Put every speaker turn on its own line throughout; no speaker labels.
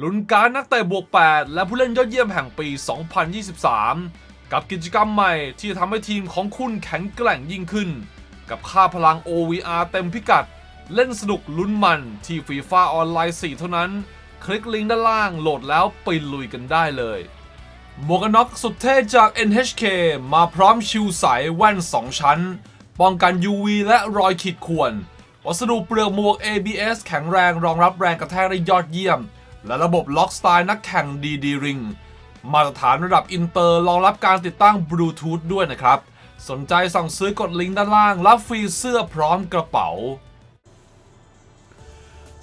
ลุ้นการนักเตะบวก 8 และผู้เล่นยอดเยี่ยมแห่งปี 2023 กับกิจกรรมใหม่ที่จะทำให้ทีมของคุณแข็งแกร่งยิ่งขึ้น กับค่าพลัง OVR เต็มพิกัด เล่นสนุกลุ้นมันที่ฟีฟ่าออนไลน์ 4 เท่านั้น คลิกลิงก์ด้านล่างโหลดแล้วไปลุยกันได้เลยหมวกกันน็อกสุดเท่จาก NHK มาพร้อมชิวใสแว่น 2 ชั้น ป้องกัน UV และรอยขีดข่วน วัสดุเปลือกหมวก ABS แข็งแรงรองรับแรงกระแทกได้ยอดเยี่ยม และระบบล็อกสไตล์นักแข่ง DD Ring มาตรฐานระดับอินเตอร์รองรับการติดตั้งบลูทูธด้วยนะครับ สนใจสั่งซื้อกดลิงก์ด้านล่าง รับฟรีเสื้อพร้อมกระเป๋า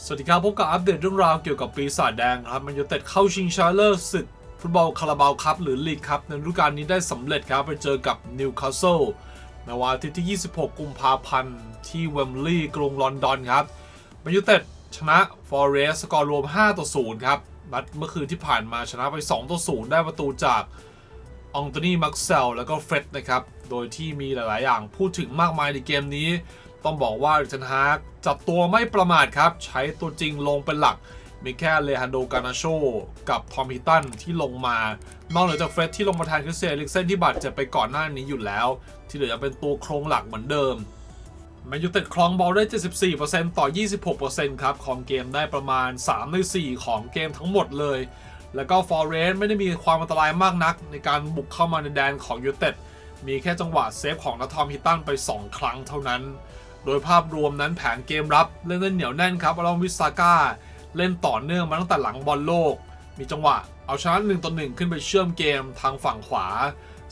สวัสดีครับ พบกับอัปเดตเรื่องราวเกี่ยวกับปีศาจแดงครับ มันยูเต็ดเข้าชิงชาเลอร์ศึกฟุตบอลคาราบาวคัพหรือลีกครับในฤดูกาลนี้ได้สำเร็จครับ ไปเจอกับนิวคาสเซิลในวันอาทิตย์ที่ 26 กุมภาพันธ์ที่เวมบลีย์กรุงลอนดอนครับมันยูเต็ด ชนะฟอเรสสกอร์รวม 5 ต่อ 0 ครับ นัดเมื่อคืนที่ผ่านมาชนะไป 2 ต่อ 0 ได้ประตูจากองโตนีมักเซลแล้วก็เฟร็ดนะครับ โดยที่มีหลาย ๆ อย่างพูดถึงมากมายในเกมนี้ ต้องบอกว่าเอริกเทนฮากจับตัวไม่ประมาทครับ ใช้ตัวจริงลงเป็นหลัก มีแค่เลฮันโดกานาโชกับทอมฮิตันที่ลงมา นอกเหนือจากเฟร็ดที่ลงมาแทนคริสเตียนเอลิกเซนที่บาดเจ็บไปก่อนหน้านี้อยู่แล้ว ที่เหลือจะเป็นตัวโครงหลักเหมือนเดิม แมนยูเต็ดครองบอลได้ 74%ต่อ 26%ครับ ของเกมได้ประมาณ 3 ใน 4 ของเกมทั้งหมดเลย แล้วก็ฟอร์เรสไม่ได้มีความอันตรายมากนัก ในการบุกเข้ามาในแดนของยูเต็ด มีแค่จังหวะเซฟของนัททอมฮิตตันไป 2 ครั้งเท่านั้น โดยภาพรวมนั้นแผนเกมรับเล่นเล่นเหนียวแน่นครับอลองวิสซาก้าเล่นต่อเนื่องมาตั้งแต่หลังบอลโลก มีจังหวะเอาชนะ1ต่อ1ขึ้นไปเชื่อมเกมทางฝั่งขวา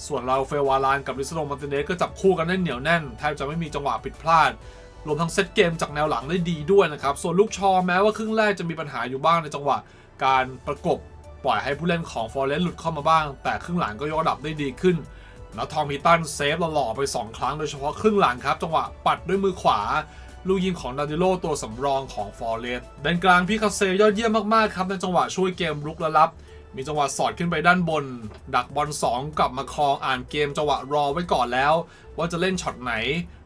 ส่วนเราเฟลวารานกับลิซโนมาร์ติเนสก็จับคู่กันได้เหนียวแน่น แทบจะไม่มีจังหวะผิดพลาด รวมทั้งเซตเกมจากแนวหลังได้ดีด้วยนะครับ ส่วนลูกชอแม้ว่าครึ่งแรกจะมีปัญหาอยู่บ้างในจังหวะ การประกบปล่อยให้ผู้เล่นของฟอร์เรสต์หลุดเข้ามาบ้าง แต่ครึ่งหลังก็ยกระดับได้ดีขึ้น แล้วทอมฮิตันเซฟหล่อๆไป 2 ครั้งโดยเฉพาะครึ่งหลังครับ จังหวะปัดด้วยมือขวา ลูกยิงของดาดิโลตัวสำรองของฟอร์เรสต์แดนกลางพี่คาเซยอดเยี่ยมมากๆครับในจังหวะช่วยเกมรุกและรับ มีจังหวะสอดขึ้นไปด้านบน ดักบอล2กลับมาครองอ่านเกมจังหวะรอไว้ก่อนแล้ว ว่าจะเล่นช็อตไหน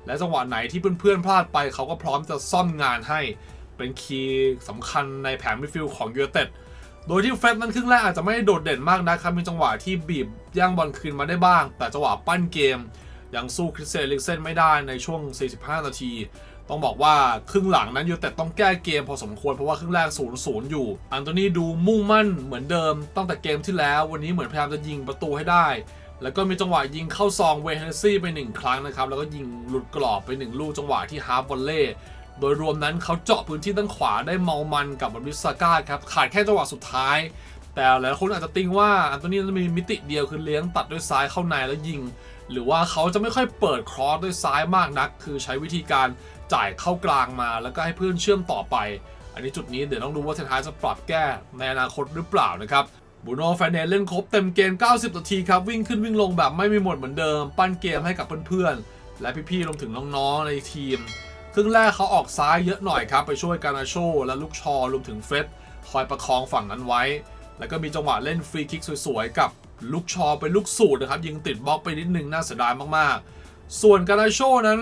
และจังหวะไหนที่เพื่อนๆพลาดไปเขาก็พร้อมจะซ่อมงานให้ เป็นคีย์สำคัญในแผนมิดฟิลด์ของยูไนเต็ดโดยที่เฟรดนั้นครึ่งแรกอาจจะไม่ได้โดดเด่นมากนะครับมีจังหวะที่บีบย่างบอลคืนมาได้บ้าง แต่จังหวะปั้นเกมยังสู้คริสเตนลิกเซนไม่ได้ในช่วง 45 นาที ต้องบอกว่าครึ่งหลังนั้นยูเต็ดต้องแก้เกมพอสมควรเพราะว่าครึ่งแรก0-0อยู่ อันโตนีดูมุ่งมั่นเหมือนเดิมตั้งแต่เกมที่แล้ว วันนี้เหมือนพยายามจะยิงประตูให้ได้ แล้วก็มีจังหวะยิงเข้าซองเวเฮนซี่ไปหนึ่งครั้งนะครับ แล้วก็ยิงหลุดกรอบไปหนึ่งลูกจังหวะที่ฮาร์ฟวอลเล่โดยรวมนั้นเขาเจาะพื้นที่ด้านขวาได้เมามันกับบริสซาก้าครับขาดแค่จังหวะสุดท้าย แต่หลายคนอาจจะติ้งว่าอันโตนีนั้นมีมิติเดียวคือเลี้ยงตัดด้วยซ้ายเข้าในแล้วยิงหรือว่าเขาจะไม่ค่อยเปิดครอสด้วยซ้ายมากนัก คือใช้วิธีการ จ่ายเข้ากลางมาแล้วก็ให้เพื่อนเชื่อมต่อไป อันนี้จุดนี้เดี๋ยวต้องดูว่าเทนฮาจะปรับแก้ในอนาคตหรือเปล่านะครับบูโน่แฟนเนสเล่นครบเต็มเกม 90 นาทีครับ วิ่งขึ้นวิ่งลงแบบไม่มีหมดเหมือนเดิม ปั้นเกมให้กับเพื่อนๆ และพี่ๆรวมถึงน้องๆ ในทีม ครึ่งแรกเขาออกซ้ายเยอะหน่อยครับ ไปช่วยการาโชและลูกชอรวมถึงเฟร็ดคอยประคองฝั่งนั้นไว้ แล้วก็มีจังหวะเล่นฟรีคิกสวยๆ กับลูกชอเป็นลูกสูตรนะครับ ยิงติดบล็อกไปนิดนึงน่าเสียดายมากๆ ส่วนการนาโชนั้น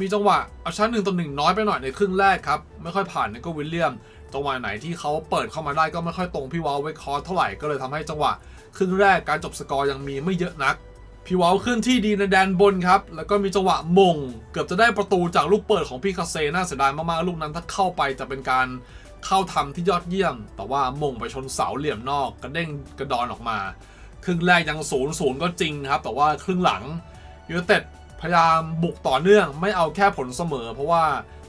มีจังหวะ เอาชั้นหนึ่งต่อหนึ่งน้อยไปหน่อยในครึ่งแรกครับ ไม่ค่อยผ่านในก็วิลเลียม จังหวะไหนที่เขาเปิดเข้ามาได้ก็ไม่ค่อยตรงพี่วอลไว้คอร์เท่าไหร่ก็เลยทำให้จังหวะ ครึ่งแรกการจบสกอร์ยังมีไม่เยอะนัก พี่วอลขึ้นที่ดีในแดนบนครับ แล้วก็มีจังหวะมง เกือบจะได้ประตูจากลูกเปิดของพี่คาเซน่าเสียดายมากๆลูกนั้นถ้าเข้าไปจะเป็นการเข้าทำที่ยอดเยี่ยม แต่ว่ามงไปชนเสาเหลี่ยมนอกกระเด้งกระดอนออกมา ครึ่งแรกยังศูนย์ศูนย์ก็จริงครับ แต่ว่าครึ่งหลังยูเต็ด พยายามบุกต่อเนื่องไม่เอาแค่ผลเสมอ เพราะว่า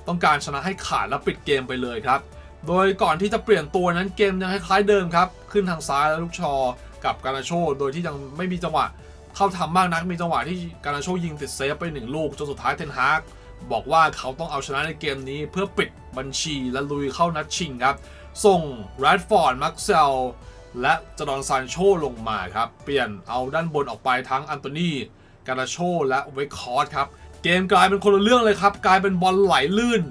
ต้องการชนะให้ขาดและปิดเกมไปเลยครับ โดยก่อนที่จะเปลี่ยนตัวนั้นเกมยังคล้ายเดิมครับ ขึ้นทางซ้ายแล้วลูกชอกับการนาโช โดยที่ยังไม่มีจังหวะเข้าทำมากนักมีจังหวะที่การนาโชยิงติดเซฟไปหนึ่งลูกจนสุดท้ายเทนฮากบอกว่าเขาต้องเอาชนะในเกมนี้เพื่อปิดบัญชีและลุยเข้านัดชิงครับ ส่งแรดฟอร์ดมักเซลและจดอนซานโชลงมาครับ เปลี่ยนเอาด้านบนออกไปทั้งอันโตนี การาโชและเวคคอร์สครับ เกมกลายเป็นคนละเรื่องเลยครับ กลายเป็นบอลไหลลื่น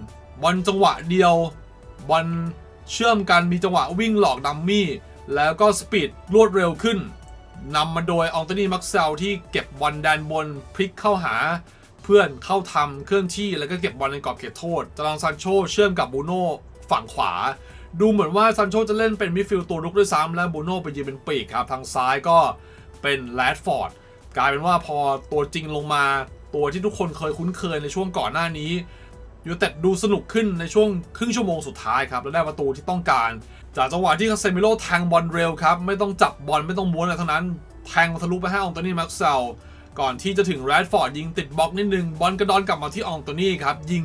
บอลจังหวะเดียว บอลเชื่อมกันมีจังหวะวิ่งหลอกดัมมี่ แล้วก็สปีดรวดเร็วขึ้นนำมาโดยอองโตนีมักเซลที่เก็บบอลแดนบนพลิกเข้าหา เพื่อนเข้าทำเคลื่อนที่แล้วก็เก็บบอลในกรอบเขตโทษจารองซานโชเชื่อมกับบูโน่ฝั่งขวา ดูเหมือนว่าซันโชจะเล่นเป็นมิดฟิลด์ตัวรุกด้วยซ้ำและบูโน่ไปยืนเป็นปีกครับ ทางซ้ายก็เป็นแรดฟอร์ด กลายเป็นว่าพอตัวจริงลงมาตัวที่ทุกคนเคยคุ้นเคยในช่วงก่อนหน้านี้ยูเต็ดดูสนุกขึ้นในช่วงครึ่งชั่วโมงสุดท้ายครับ แล้วได้ประตูที่ต้องการ จากจังหวะที่คาเซมิโลแทงบอลเร็วครับ ไม่ต้องจับบอลไม่ต้องม้วนอะไรทั้งนั้น แทงทะลุไปให้อองโตนี่แม็กเซลก่อนที่จะถึงแรดฟอร์ดยิงติดบล็อกนิดนึง บอลกระดอนกลับมาที่อองโตนี่ครับ ยิง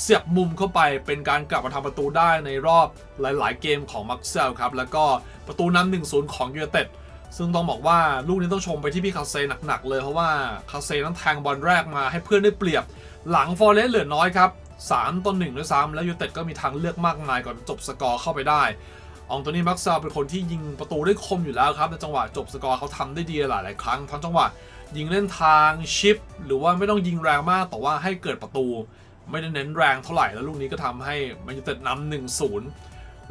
เสียบมุมเข้าไปเป็นการกลับมาทำประตูได้ในรอบหลาย ๆ เกมของมักเซลครับแล้วก็ประตูนำหนึ่งศูนย์ของยูเนเต็ด ซึ่งต้องบอกว่าลูกนี้ต้องชมไปที่พี่คาเซหนักๆเลยเพราะว่าคาเซนั้นแทงบอลแรกมาให้เพื่อนได้เปรียบ หลังฟอร์เรสเหลือน้อยครับ3ต่อ1ด้วยซ้ำแล้วยูเต็ดก็มีทางเลือกมากมายก่อนจบสกอร์เข้าไปได้อองโตนี่มักซลเป็นคนที่ยิงประตูได้คมอยู่แล้วครับในจังหวะจบสกอร์เขาทำได้ดีหลายๆครั้งทั้งจังหวะยิงเล่นทางชิป หรือว่าไม่ต้องยิงแรงมากแต่ว่าให้เกิดประตู ไม่ได้เน้นแรงเท่าไหร่แล้วลูกนี้ก็ทำให้มันยูเต็ดนำหนึ่งศูนย์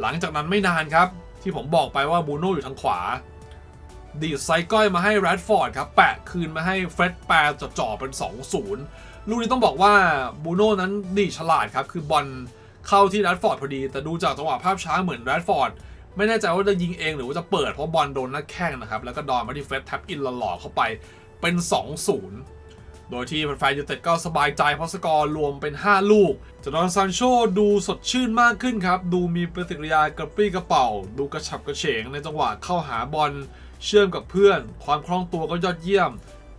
หลังจากนั้นไม่นานครับ ที่ผมบอกไปว่าบูโน่อยู่ทางขวา ดีดไซก้อยมาให้แรดฟอร์ดครับ แปะคืนมาให้เฟร็ดแปรจ่อๆเป็น 2-0 ลูกนี้ต้องบอกว่าบูโน่นั้นดีฉลาดครับ คือบอลเข้าที่แรดฟอร์ดพอดี แต่ดูจากจังหวะภาพช้าเหมือนแรดฟอร์ดไม่แน่ใจว่าจะยิงเองหรือว่าจะเปิดเพราะบอลโดนหน้าแข้งนะครับ แล้วก็ดอนมาที่เฟร็ดแท็บอินหล่อๆเข้าไปเป็น 2-0 โดยที่แฟนยูเต็ดก็สบายใจเพราะสกอร์รวมเป็น 5 ลูกจาดอนซานโชดูสดชื่นมากขึ้นครับ ดูมีปฏิกิริยากระปรี้กระเป๋า ดูกระฉับกระเฉงในจังหวะเข้าหาบอล เชื่อมกับเพื่อน ความคล่องตัวก็ยอดเยี่ยม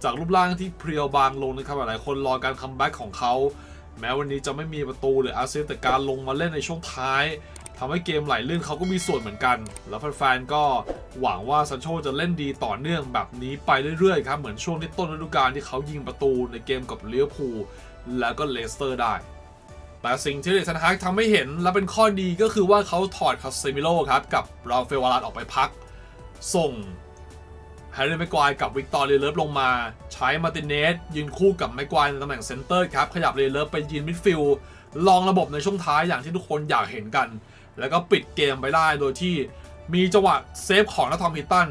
จากรูปร่างที่เพรียวบางลงนะครับหลายคนรอการคัมแบ็กของเขา แม้วันนี้จะไม่มีประตูหรืออาซิสต์แต่การลงมาเล่นในช่วงท้ายทำให้เกมไหลลื่นเขาก็มีส่วนเหมือนกัน แล้วแฟนๆ ก็หวังว่าซันโชจะเล่นดีต่อเนื่องแบบนี้ไปเรื่อยๆ ครับ เหมือนช่วงที่ต้นฤดูกาลที่เขายิงประตูในเกมกับเลี้ยวพูแล้วก็เลสเตอร์ได้ แต่สิ่งที่เดชันฮากทำให้เห็นและเป็นข้อดีก็คือว่าเขาถอดคาเซมิโลครับ กับราเฟลวาลาดออกไปพัก ส่ง แฮร์รี่แม็กควายกับวิกตอร์เรเลิฟลงมา ใช้มาติเนสยืนคู่กับแม็กควายในตำแหน่งเซนเตอร์ครับ ขยับเรเลิฟไปยืนมิดฟิลด์ลองระบบในช่วงท้ายอย่างที่ทุกคนอยากเห็นกัน แล้วก็ปิดเกมไปได้โดยที่มีจังหวะเซฟของนัททอมฮิตตัน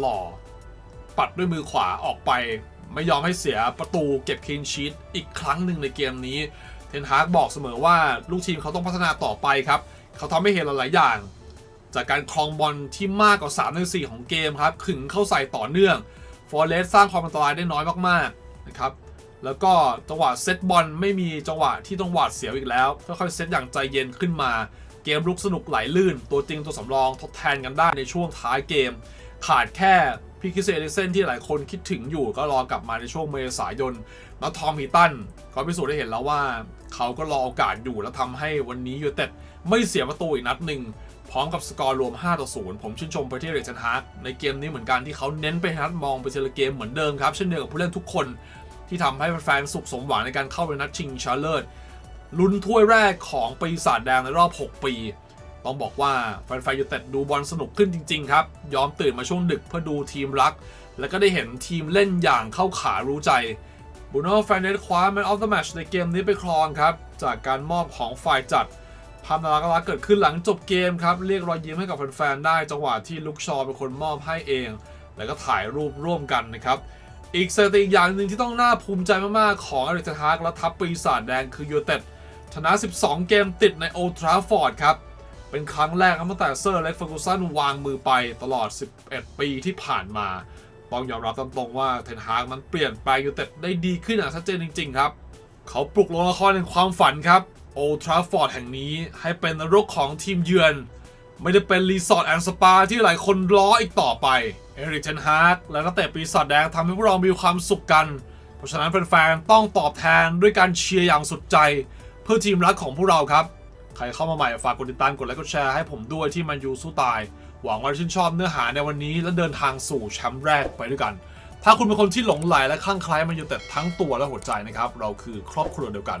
หล่อๆ ปัดด้วยมือขวาออกไป ไม่ยอมให้เสียประตูเก็บคลีนชีตอีกครั้งหนึ่งในเกมนี้เทนฮากบอกเสมอว่าลูกทีมเขาต้องพัฒนาต่อไปครับ เขาทำให้เห็นหลายๆอย่าง จากการครองบอลที่มากกว่า3ใน4ของเกมครับขึงเข้าใส่ต่อเนื่องฟอร์เรสสร้างความอันตรายได้น้อยมากๆนะครับแล้วก็จังหวะเซตบอลไม่มีจังหวะที่ต้องหวาดเสียวอีกแล้วค่อยๆเซตอย่างใจเย็นขึ้นมา เกมลุกสนุกไหลลื่น ตัวจริงตัวสำรองทดแทนกันได้ในช่วงท้ายเกม ขาดแค่พี่คิสเอลิเซนที่หลายคนคิดถึงอยู่ก็รอกลับมาในช่วงเมษายนแล้วทอมฮีตันก็พิสูจน์ได้เห็นแล้วว่า เขาก็รอโอกาสอยู่แล้วทำให้วันนี้ยูเต็ดไม่เสียประตูอีกนัดหนึ่ง ร้อมกับสกอร์รวม 5 ต่อ 0 ผมชื่นชมไปที่เรเจนฮาร์ดในเกมนี้เหมือนกันที่เขาเน้นไปนัดมองไปทีลเกมเหมือนเดิมครับ เช่นเดียวกับผู้เล่นทุกคนที่ทำให้แฟนๆสุขสมหวังในการเข้าไปนัดชิงชาเลอร์ลุ้นถ้วยแรกของปีศาจแดงในรอบ 6 ปี ต้องบอกว่าแฟนๆยูเต็ดดูบอลสนุกขึ้นจริง ๆ ครับ ยอมตื่นมาช่วงดึกเพื่อดูทีมรัก แล้วก็ได้เห็นทีมเล่นอย่างเข้าขารู้ใจบูโน่แฟนเนสคว้าแมนออฟเดอะแมชในเกมนี้ไปครองครับจากการมอบของฝ่ายจัด ภาพน่ารักเกิดขึ้นหลังจบเกมครับ เรียกรอยยิ้มให้กับแฟนๆได้จังหวะที่ลุกชอเป็นคนมอบให้เอง แล้วก็ถ่ายรูปร่วมกันนะครับอีกสถิติอย่างหนึ่งที่ต้องน่าภูมิใจมากๆ ของอริเทฮากและทัพปีศาจแดงคือยูเต็ดชนะ 12 เกมติดในโอทราฟอร์ดครับ เป็นครั้งแรกตั้งแต่เซอร์เล็กฟอร์กูสันวางมือไปตลอด 11 ปีที่ผ่านมา ต้องยอมรับตามตรงว่าเทนฮากนั้นเปลี่ยนแปลงยูเต็ดได้ดีขึ้นอย่างชัดเจนจริง ๆ ครับ เขาปลุกโรงละครในความฝันครับ โอทราฟอร์ดแห่งนี้ให้เป็นนรกของทีมเยือน ไม่ได้เป็นรีสอร์ทแอนด์สปาที่หลายคนล้ออีกต่อไป เอริกเทนฮาร์กและนักเตะปีศาจแดงทำให้พวกเรามีความสุขกัน เพราะฉะนั้นแฟนๆต้องตอบแทนด้วยการเชียร์อย่างสุดใจ เพื่อทีมรักของพวกเราครับ ใครเข้ามาใหม่ฝากกดติดตามกดไลค์กดแชร์ให้ผมด้วยที่มันยูสู้ตาย หวังว่าจะชื่นชอบเนื้อหาในวันนี้และเดินทางสู่แชมป์แรกไปด้วยกันถ้าคุณเป็นคนที่หลงไหลและคลั่งไคล้มันอยู่แต่ทั้งตัวและหัวใจนะครับ เราคือครอบครัวเดียวกัน